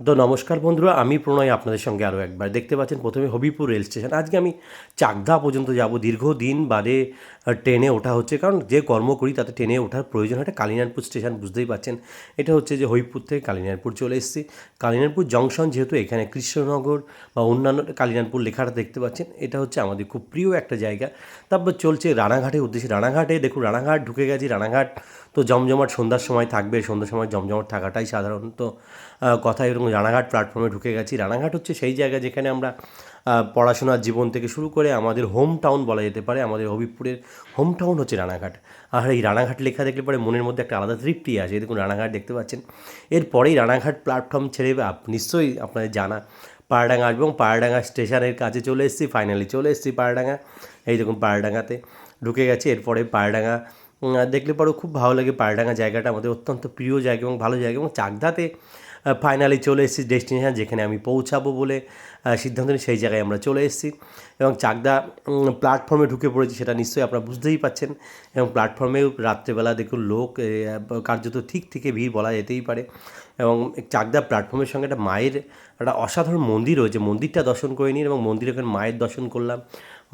তো নমস্কার বন্ধুরা, আমি প্রণয় আপনাদের সঙ্গে আরও একবার। দেখতে পাচ্ছেন, প্রথমে হবিপুর রেল স্টেশন। আজকে আমি চাকদা পর্যন্ত যাব। দীর্ঘদিন বাদে ট্রেনে ওঠা হচ্ছে। কারণ যে কর্ম করি, তাতে ট্রেনে ওঠার প্রয়োজন হয়। কালিনারপুর স্টেশন, বুঝতেই পারছেন এটা হচ্ছে যে হবিপুর থেকে কালিনারপুর চলে এসেছি। কালিনারপুর জংশন যেহেতু এখানে কৃষ্ণনগর বা অন্যান্য কালিনারপুর লেখাটা দেখতে পাচ্ছেন। এটা হচ্ছে আমাদের খুব প্রিয় একটা জায়গা। তারপর চলছে রানাঘাটের উদ্দেশ্যে। রানাঘাটে দেখুন, রানাঘাট ঢুকে গেছি। রানাঘাট তো জমজমাট সন্ধ্যার সময় থাকবে। সন্ধ্যার সময় জমজমাট থাকাটাই সাধারণত কথা। এরকম রানাঘাট প্ল্যাটফর্মে ঢুকে গেছি। রানাঘাট হচ্ছে সেই জায়গা যেখানে আমরা পড়াশোনার জীবন থেকে শুরু করে আমাদের হোম টাউন বলা যেতে পারে, আমাদের হবিবপুরের হোম টাউন হচ্ছে রানাঘাট। আর এই রানাঘাট লেখা দেখলে পরে মনের মধ্যে একটা আলাদা তৃপ্তি আছে দেখুন রানাঘাট দেখতে পাচ্ছেন। এরপরেই রানাঘাট প্ল্যাটফর্ম ছেড়ে নিশ্চয়ই আপনাদের জানা পায়রাডাঙ্গা আসবে এবং পায়রাডাঙ্গা স্টেশনের কাছে চলে এসেছি ফাইনালি চলে এসেছি পায়রাডাঙ্গা এই দেখুন পায়রাডাঙ্গাতে ঢুকে গেছে। এরপরে পায়রাডাঙ্গা দেখলে পরেও খুব ভালো লাগে। পায়রাডাঙ্গা জায়গাটা আমাদের অত্যন্ত প্রিয় জায়গা এবং ভালো জায়গা এবং চাকদাতে ফাইনালি চলে এসেছি ডেস্টিনেশন যেখানে আমি পৌঁছাবো বলে সিদ্ধান্ত নিই সেই জায়গায় আমরা চলে এসেছি। এবং চাকদা প্ল্যাটফর্মে ঢুকে পড়েছি সেটা নিশ্চয়ই আপনারা বুঝতেই পাচ্ছেন। এবং প্ল্যাটফর্মেও রাত্রেবেলা দেখুন লোক কার্যত ঠিক থেকে ভিড় বলা যেতেই পারে। এবং চাকদা প্ল্যাটফর্মের সঙ্গে একটা মায়ের একটা অসাধারণ মন্দির রয়েছে, মন্দিরটা দর্শন করে নিন এবং মন্দিরে ওখানে মায়ের দর্শন করলাম।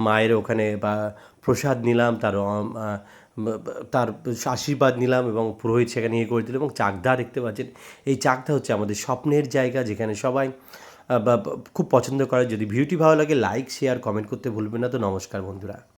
মায়ের ওখানে বা প্রসাদ নিলাম, তার তার আশীর্বাদ নিলাম এবং পুরোহিত সেখানে ইয়ে করে দিল এবং চাকদা দেখতে পাচ্ছেন। এই চাকদা হচ্ছে আমাদের স্বপ্নের জায়গা যেখানে সবাই খুব পছন্দ করে। যদি ভিউটি ভালো লাগে লাইক শেয়ার কমেন্ট করতে ভুলবেন না। তো নমস্কার বন্ধুরা।